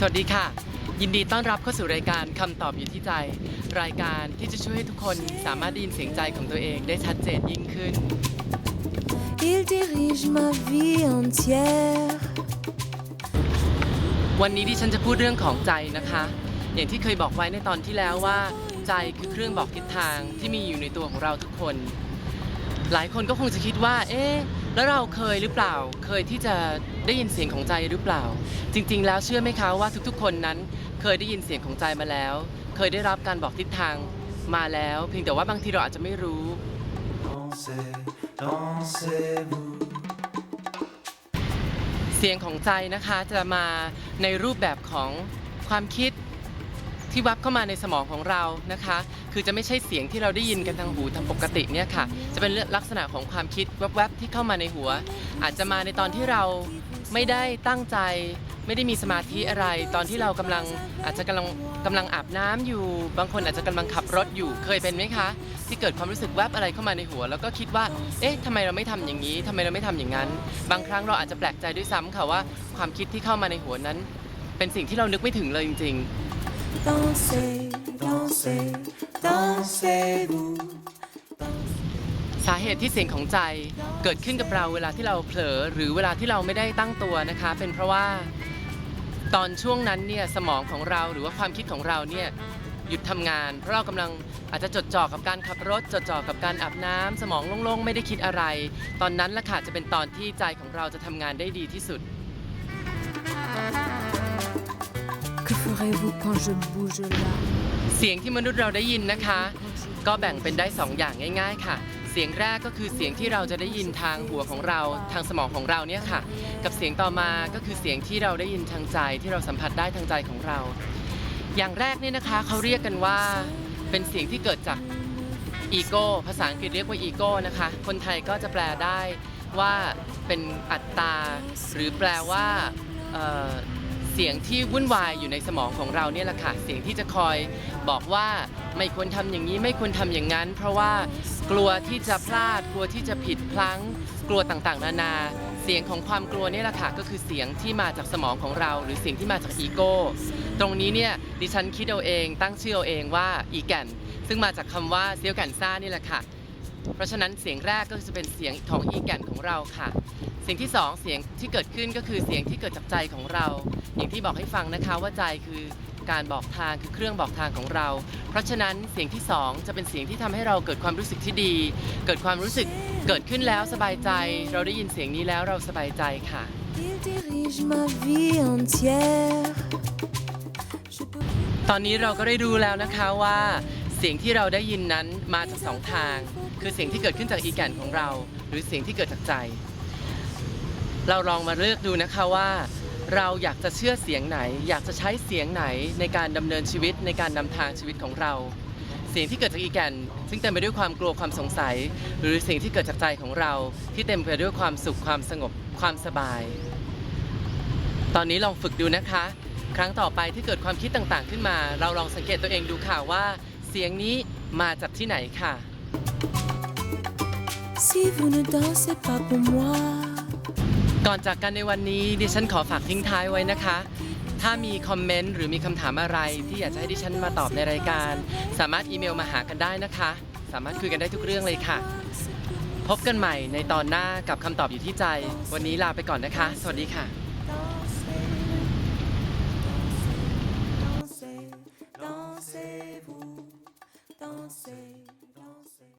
สวัสดีค่ะ ยินดีต้อนรับเข้าสู่รายการคำตอบอยู่ที่ใจ รายการที่จะช่วยให้ทุกคนสามารถได้ยินเสียงใจของตัวเองได้ชัดเจนยิ่งขึ้น Il dirige ma vie entière. วันนี้ดิฉันจะพูดเรื่องของใจนะคะ อย่างที่เคยบอกไว้ในตอนที่แล้วว่า ใจคือเครื่องบอกทิศทางที่มีอยู่ในตัวของเราทุกคน หลายคนก็คงจะคิดว่า เอ๊ะ แล้วเราเคยหรือเปล่า เคยที่จะได้ยินเสียงของใจหรือเปล่า จริง ๆ แล้วเชื่อไหมคะว่าทุกๆ คนนั้น เคยได้ยินเสียงของใจมาแล้ว เคยได้รับการบอกทิศทางมาแล้ว เพียงแต่ว่าบางทีเราอาจจะไม่รู้ Dansez, dansez-vous. เสียงของใจนะคะจะมาในรูปแบบของความคิด ที่วับเข้ามาในสมองของเรานะคะ คือจะไม่ใช่เสียงที่เราได้ยินกันทางหูทางปกติเนี่ยค่ะ จะเป็นลักษณะของความคิดแวบๆที่เข้ามาในหัว อาจจะมาในตอนที่เราไม่ได้ตั้งใจ ไม่ได้มีสมาธิอะไร ตอนที่เรากำลังอาจจะกำลังกำลังอาบน้ำอยู่ บางคนอาจจะกำลังขับรถอยู่เคยเป็นไหมคะ ที่เกิดความรู้สึกแวบอะไรเข้ามาในหัว แล้วก็คิดว่า เอ๊ะทำไมเราไม่ทำอย่างนี้ทำไมเราไม่ทำอย่างนั้น บางครั้งเราอาจจะแปลกใจด้วยซ้ำค่ะว่าความคิดที่เข้ามาในหัวนั้น เป็นสิ่งที่เรานึกไม่ถึงเลยจริง ๆ Dansez, dansez, dansez-vous. สาเหตุที่เสียงของใจเกิดขึ้นกับเราเวลาที่เราเผลอหรือเวลาที่เราไม่ได้ตั้งตัวนะคะ เป็นเพราะว่าตอนช่วงนั้นเนี่ยสมองของเราหรือว่าความคิดของเราเนี่ยหยุดทำงาน เพราะเรากำลังอาจจะจดจ่อกับการขับรถ จดจ่อกับการอาบน้ำสมองโล่งๆ ไม่ได้คิดอะไร ตอนนั้นละค่ะจะเป็นตอนที่ใจของเราจะทำงานได้ดีที่สุด Que ferez-vous quand je bouge là เสียงที่มนุษย์เราได้ยินนะคะ ก็แบ่งเป็นได้สองอย่างง่าย ๆ ค่ะ เสียงแรกก็คือเสียงที่เราจะได้ยินทางหัวของเราทางสมองของเราเนี่ยค่ะ กับเสียงต่อมาก็คือเสียงที่เราได้ยินทางใจที่เราสัมผัสได้ทางใจของเรา อย่างแรกเนี่ยนะคะเขาเรียกกันว่าเป็นเสียงที่เกิดจากอีโก้ภาษาอังกฤษเรียกว่าอีโก้นะคะ คนไทยก็จะแปลได้ว่าเป็นอัตตา หรือแปลว่า เสียงที่วุ่นวายอยู่ในสมองของเราเนี่ยแหละค่ะเสียงที่จะคอยบอกว่าไม่ควรทำอย่างนี้ไม่ควรทำอย่างนั้น เพราะว่ากลัวที่จะพลาดกลัวที่จะผิดพลั้ง กลัวต่างๆ นานา เสียงของความกลัวเนี่ยแหละค่ะก็คือเสียงที่มาจากสมองของเรา หรือเสียงที่มาจากอีโก้ตรงนี้เนี่ยดิฉันคิดเอาเองตั้งชื่อเอาเองว่าอีแก่นซึ่งมาจากคำว่าเซียวแก่นซ่านี่แหละค่ะเพราะฉะนั้นเสียงแรกก็จะเป็นเสียงของอีแก่นของเราค่ะ เสียงที่สองเสียงที่เกิดขึ้นก็คือเสียงที่เกิดจากใจของเรา อย่างที่บอกให้ฟังนะคะว่าใจคือการบอกทางคือเครื่องบอกทางของเรา เพราะฉะนั้นเสียงที่สองจะเป็นเสียงที่ทำให้เราเกิดความรู้สึกที่ดี เกิดความรู้สึกเกิดขึ้นแล้วสบายใจ เราได้ยินเสียงนี้แล้วเราสบายใจค่ะ Il dirige ma vie entière. Je peux ตอนนี้เราก็ได้รู้แล้วนะคะว่าเสียงที่เราได้ยินนั้นมาจากสองทาง คือเสียงที่เกิดขึ้นจากอีแก่นของเรา หรือเสียงที่เกิดจากใจ เราลองมาเลือกดูนะคะว่า เราอยากจะเชื่อเสียงไหน อยากจะใช้เสียงไหนในการดำเนินชีวิตในการนำทางชีวิตของเรา เสียงที่เกิดจากอีแกนซึ่งเต็มไปด้วยความกลัวความสงสัย หรือเสียงที่เกิดจากใจของเรา ที่เต็มไปด้วยความสุขความสงบความสบาย ตอนนี้ลองฝึกดูนะคะ ครั้งต่อไปที่เกิดความคิดต่างๆ ขึ้นมา เราลองสังเกตตัวเองดูค่ะว่า เสียงนี้มาจากที่ไหนค่ะ Si vous ne dansez pas pour moi, ก่อนจากกันในวันนี้ดิฉันขอฝากทิ้งท้ายไว้นะคะ ถ้ามีคอมเมนต์หรือมีคำถามอะไร ที่อยากจะให้ดิฉันมาตอบในรายการ สามารถอีเมลมาหากันได้นะคะ สามารถคุยกันได้ทุกเรื่องเลยค่ะ พบกันใหม่ในตอนหน้ากับคำตอบอยู่ที่ใจ วันนี้ลาไปก่อนนะคะ สวัสดีค่ะ